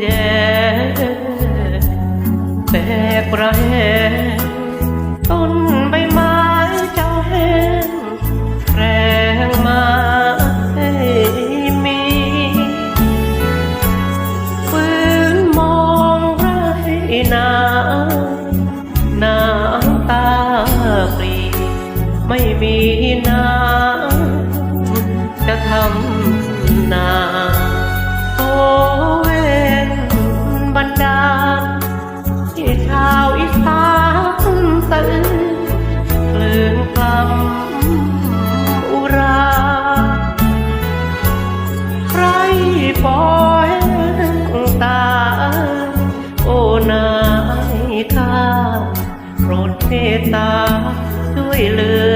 แย่แปลกระแหต้นใบไม้เจ้าแห้งแรงมาให้มีฟื้นมองไรนา เมตตาช่วยเหลือ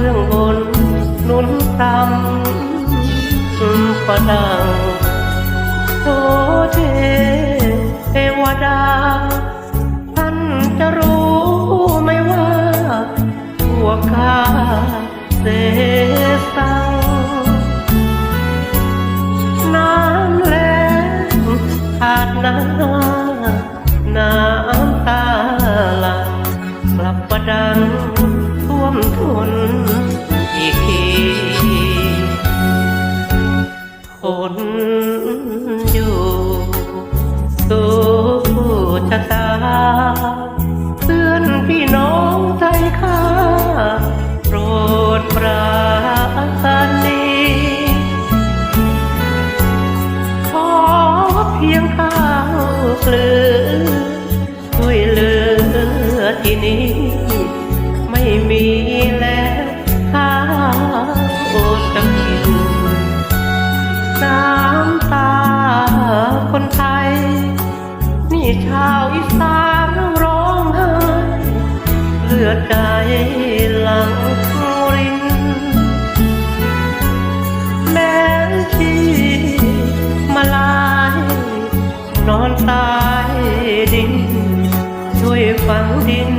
เบื้องบนนุนต่ำประดังโอเทเทวดา ท่านจะรู้ไหมว่าพวกข้าเสสังน้ำแรงขาดน้ำน้ำตาหลังกลับประดัง ท อีสานร้องไห้เลือดใจหลังรินแม่ที่มาลาย นอนตายดินช่วยฝังดิน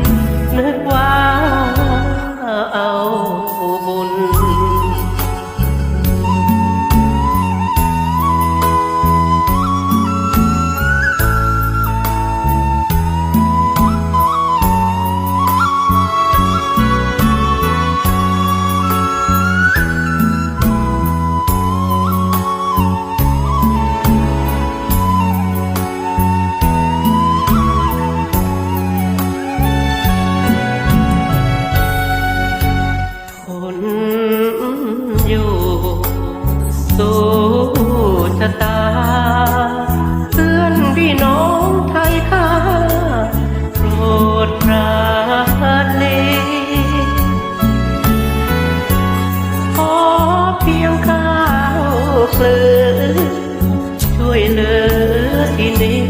ที่นี้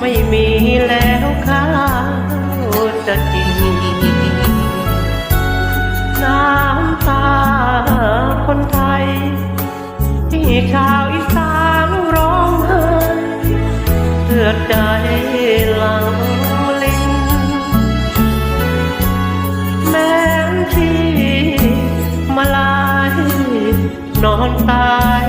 ไม่มีแล้วข้าวจะกิน น้ำตาคนไทย ที่ชาวอีสานร้องไห้เลือดใจหลังลินแม้ที่มาลายนอนตาย